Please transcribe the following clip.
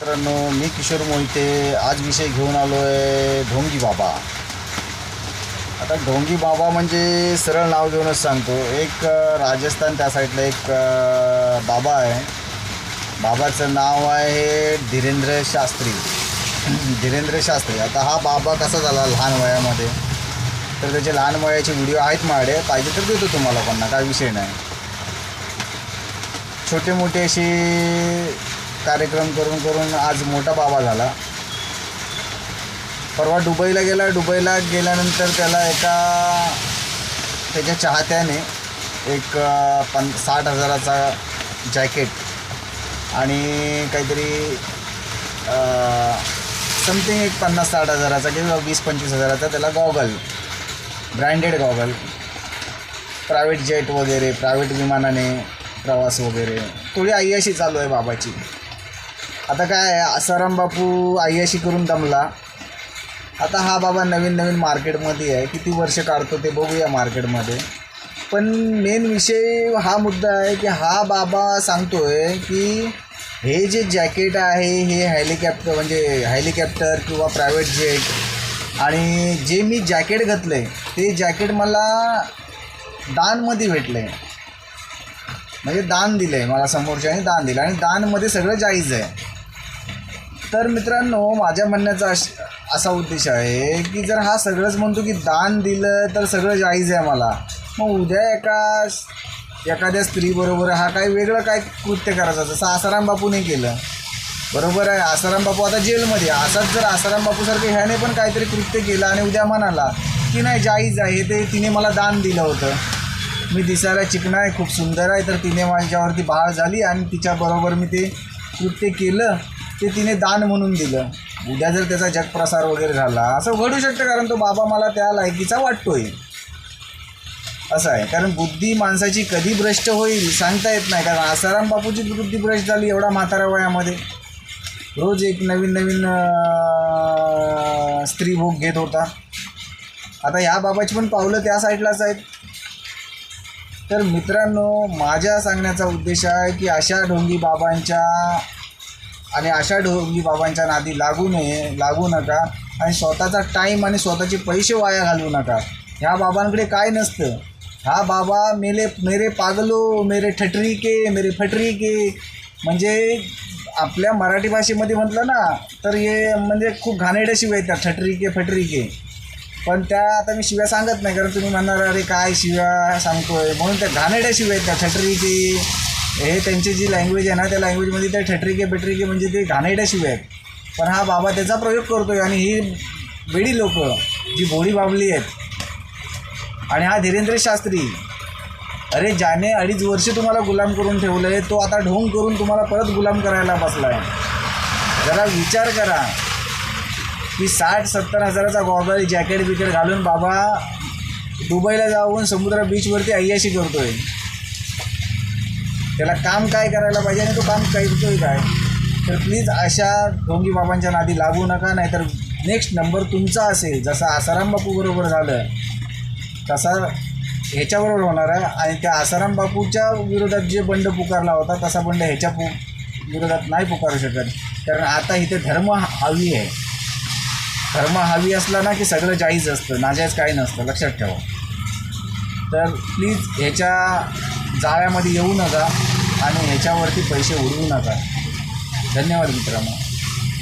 मित्रांनो मी किशोर मोहिते. आज विषय घेऊन आलो आहे ढोंगी बाबा. आता ढोंगी बाबा म्हणजे सरळ नाव घेऊनच सांगतो. एक राजस्थान त्या साईडला एक बाबा आहे. बाबाचं नाव आहे धीरेंद्र शास्त्री. धीरेंद्र शास्त्री. आता हा बाबा कसा झाला लहान वयामध्ये? तर त्याचे लहान वयाचे व्हिडिओ आहेत माझ्याकडे. पाहिजे तर देतो तुम्हाला पण काय विषय नाही. छोटे मोठे असे कार्यक्रम करून करून आज मोठा बाबा झाला. परवा दुबईला गेला दुबईला गेल्यानंतर त्याला एका त्याच्या चाहत्याने एक अ, पन साठ हजाराचा जॅकेट आणि काहीतरी समथिंग एक पन्नास साठ हजाराचा किंवा वीस पंचवीस हजाराचा त्याला goggle branded goggle private jet वगैरे प्रायव्हेट विमानाने प्रवास वगैरे. थोडी अय्याशी चालू आहे बाबाची. आता काय आहे, आसाराम बापू अय्याशी करून दमला. आता हा बाबा नवीन नवीन मार्केटमध्ये आहे. किती वर्ष काढतो ते बघूया मार्केटमध्ये. पण मेन विषय हा मुद्दा आहे की हा बाबा सांगतोय की हे जे जॅकेट आहे हे हेलिकॅप्टर म्हणजे हेलिकॅप्टर किंवा प्रायव्हेट जेट आणि जे मी जॅकेट घातलं आहे ते जॅकेट मला दानमध्ये भेटलं आहे म्हणजे दान दिलं आहे मला समोरच्याने दान दिलं आणि दानमध्ये सगळं जाईज आहे. तर मित्रांनो माझ्या म्हणण्याचा अश असा उद्देश आहे की जर हा सगळंच म्हणतो की दान दिलं तर सगळं जाईज आहे मला मग उद्या एका एखाद्या स्त्रीबरोबर हा काय वेगळं काय कृत्य करायचं जसं आसाराम बापूने केलं. बरोबर आहे? आसाराम बापू आता जेलमध्ये असाच जर आसाराम बापूसारखं ह्याने पण काहीतरी कृत्य केलं आणि उद्या म्हणाला की नाही जाईज आहे ते तिने मला दान दिलं होतं. मी दिसायला चिकना आहे खूप सुंदर आहे तर तिने माझ्यावरती बाळ झाली आणि तिच्याबरोबर मी ते कृत्य केलं. ते तिने दान म्हणून दिलं. उद्या जर त्याचा जगप्रसार वगैरे झाला असं घडू शकतं कारण तो बाबा मला त्या लायकीचा वाटतोय. असं आहे. कारण बुद्धी माणसाची कधी भ्रष्ट होईल सांगता येत नाही. कारण आसाराम बापूची बुद्धी भ्रष्ट झाली एवढा म्हातारा वयामध्ये. रोज एक नवीन नवीन स्त्री भोग घेत होता. आता ह्या बाबाची पण पावलं त्या साईडलाच आहेत. तर मित्रांनो माझ्या सांगण्याचा उद्देश आहे की अशा ढोंगी बाबांच्या आणि अशा ढोंगी बाबांच्या नादी लागू नये लागू नका. आणि स्वतःचा टाईम आणि स्वतःचे पैसे वाया घालवू नका. ह्या बाबांकडे काय नसतं. हा बाबा मेले मेरे पागलो मेरे ठटरी के मेरे फटरी के म्हणजे आपल्या मराठी भाषेमध्ये म्हटलं ना तर हे म्हणजे खूप घाणेरड्या शिव्या येतात त्या ठटरी के फटरी के पण त्या आता मी शिव्या सांगत नाही कारण तुम्ही म्हणणार अरे काय शिव्या सांगतोय? म्हणून त्या घाणेरड्या शिव्या येतात त्या ठटरी के हे त्यांची जी लँग्वेज आहे ना त्या लँग्वेजमध्ये त्या ठेटरिके के म्हणजे ते घाणेरड्या आहेत. पण हा बाबा त्याचा प्रयोग करतो आहे आणि ही वेडी लोक जी बोडी बाबली आहेत. आणि हा धीरेंद्र शास्त्री अरे ज्याने अडीच वर्ष तुम्हाला गुलाम करून ठेवलं आहे तो आता ढोंग करून तुम्हाला परत गुलाम करायला बसला आहे जरा विचार करा. की साठ सत्तर हजाराचा गॉगल जॅकेट बिकेट घालून बाबा दुबईला जाऊन समुद्र बीचवरती अय्याशी करतो आहे त्याला काम काय करायला पाहिजे आणि तो काम करतोय काय? तर प्लीज अशा ढोंगी बाबांच्या नादी लागू नका नाहीतर नेक्स्ट नंबर तुमचा असेल जसा आसाराम बापूबरोबर झालं तसा ह्याच्याबरोबर होणार आहे. आणि त्या आसाराम बापूच्या विरोधात जे बंड पुकारला होता तसा बंड ह्याच्या पु विरोधात नाही पुकारू शकत. कारण आता इथे धर्म हवी आहे. धर्म हवी असला ना की सगळं जाईज असतं नाजायज काही नसतं. लक्षात ठेवा. तर प्लीज ह्याच्या जाळ्यामध्ये येऊ नका आणि ह्याच्यावरती पैसे उडवू नका. धन्यवाद मित्रांनो.